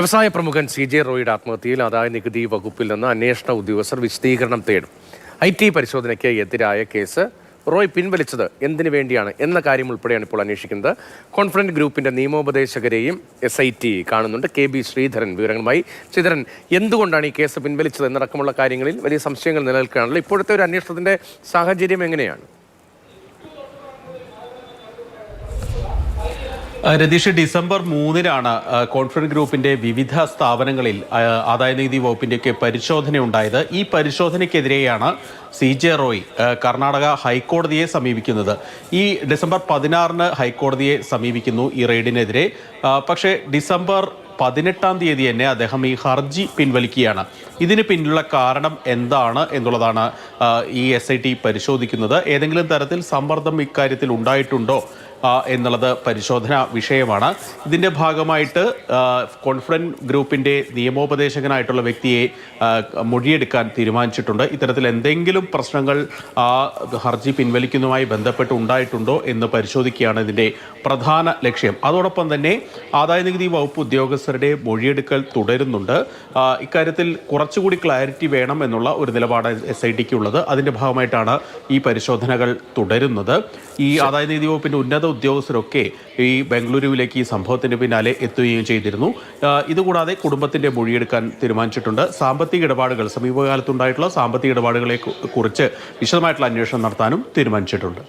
വ്യവസായ പ്രമുഖൻ C J റോയിയുടെ ആത്മഹത്യയിൽ ആദായ നികുതി വകുപ്പിൽ നിന്ന് അന്വേഷണ ഉദ്യോഗസ്ഥർ വിശദീകരണം തേടും. ഐ ടി പരിശോധനയ്ക്ക് എതിരായ കേസ് റോയ് പിൻവലിച്ചത് എന്തിനു വേണ്ടിയാണ് എന്ന കാര്യം ഉൾപ്പെടെയാണ് ഇപ്പോൾ അന്വേഷിക്കുന്നത്. കോൺഫിഡന്റ് ഗ്രൂപ്പിന്റെ നിയമോപദേശകരെയും എസ് ഐ ടി കാണുന്നുണ്ട്. കെ ബി ശ്രീധരൻ വിവരങ്ങളുമായി. ശ്രീധരൻ എന്തുകൊണ്ടാണ് ഈ കേസ് പിൻവലിച്ചത് എന്നടക്കമുള്ള കാര്യങ്ങളിൽ വലിയ സംശയങ്ങൾ നിലനിൽക്കുകയാണല്ലോ. ഇപ്പോഴത്തെ ഒരു അന്വേഷണത്തിന്റെ സാഹചര്യം എങ്ങനെയാണ്? രതീഷ് ഡിസംബർ മൂന്നിനാണ് കോൺഫിഡൻസ് ഗ്രൂപ്പിന്റെ വിവിധ സ്ഥാപനങ്ങളിൽ ആദായ ആദായനികുതി വകുപ്പിന്റെയൊക്കെ പരിശോധന ഉണ്ടായത് ഈ പരിശോധനയ്ക്കെതിരെയാണ് സി ജെ റോയ് കർണാടക ഹൈക്കോടതിയെ സമീപിക്കുന്നത്. ഈ ഡിസംബർ പതിനാറിന് ഹൈക്കോടതിയെ സമീപിക്കുന്നു ഈ റെയ്ഡിനെതിരെ. പക്ഷേ ഡിസംബർ പതിനെട്ടാം തീയതി തന്നെ അദ്ദേഹം ഈ ഹർജി പിൻവലിക്കുകയാണ്. ഇതിന് പിന്നിലുള്ള കാരണം എന്താണ് എന്നുള്ളതാണ് ഈ എസ് ഐ ടി പരിശോധിക്കുന്നത്. ഏതെങ്കിലും തരത്തിൽ സമ്മർദ്ദം ഇക്കാര്യത്തിൽ ഉണ്ടായിട്ടുണ്ടോ? എന്നുള്ളത് പരിശോധന വിഷയമാണ്. ഇതിന്റെ ഭാഗമായിട്ട് കോൺഫറൻസ് ഗ്രൂപ്പിന്റെ നിയമോപദേശകനായിട്ടുള്ള വ്യക്തിയെ മൊഴിയെടുക്കാൻ തീരുമാനിച്ചിട്ടുണ്ട്. ഇത്തരത്തിൽ എന്തെങ്കിലും പ്രശ്നങ്ങൾ ആ ഹർജി പിൻവലിക്കുന്നതുമായി ബന്ധപ്പെട്ട് ഉണ്ടായിട്ടുണ്ടോ എന്ന് പരിശോധിക്കുകയാണ് ഇതിന്റെ പ്രധാന ലക്ഷ്യം. അതോടൊപ്പം തന്നെ ആദായനികുതി വകുപ്പ് ഉദ്യോഗസ്ഥരുടെ മൊഴിയെടുക്കൽ തുടരുന്നുണ്ട്. ഇക്കാര്യത്തിൽ കുറച്ചുകൂടി ക്ലാരിറ്റി വേണം എന്നുള്ള ഒരു നിലപാട് എസ് ഐ ടിക്ക് ഉള്ളത്. അതിന്റെ ഭാഗമായിട്ടാണ് ഈ പരിശോധനകൾ തുടരുന്നത്. ഈ ആദായനികുതി വകുപ്പിന്റെ ഉന്നത ഉദ്യോഗസ്ഥരൊക്കെ ഈ ബംഗളൂരുവിലേക്ക് ഈ സംഭവത്തിന് പിന്നാലെ എത്തുകയും ചെയ്തിരുന്നു. ഇതുകൂടാതെ കുടുംബത്തിന്റെ മൊഴിയെടുക്കാൻ തീരുമാനിച്ചിട്ടുണ്ട്. സാമ്പത്തിക ഇടപാടുകൾ സമീപകാലത്തുണ്ടായിട്ടുള്ള സാമ്പത്തിക ഇടപാടുകളെ കുറിച്ച് വിശദമായിട്ടുള്ള അന്വേഷണം നടത്താനും തീരുമാനിച്ചിട്ടുണ്ട്.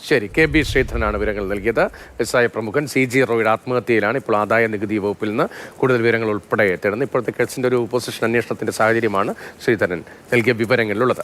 ശരി കെ ബി ശ്രീധരനാണ് വിവരങ്ങൾ നൽകിയത്. വ്യവസായ പ്രമുഖൻ സി ജി റോയുടെ ആത്മഹത്യയിലാണ് ഇപ്പോൾ ആദായ നികുതി വകുപ്പിൽ നിന്ന് കൂടുതൽ വിവരങ്ങൾ ഉൾപ്പെടെ തേടുന്നത് ഇപ്പോഴത്തെ കേസിന്റെ ഒരു പൊസിഷൻ അന്വേഷണത്തിന്റെ സാഹചര്യമാണ് ശ്രീധരൻ നൽകിയ വിവരങ്ങളിലുള്ളത്.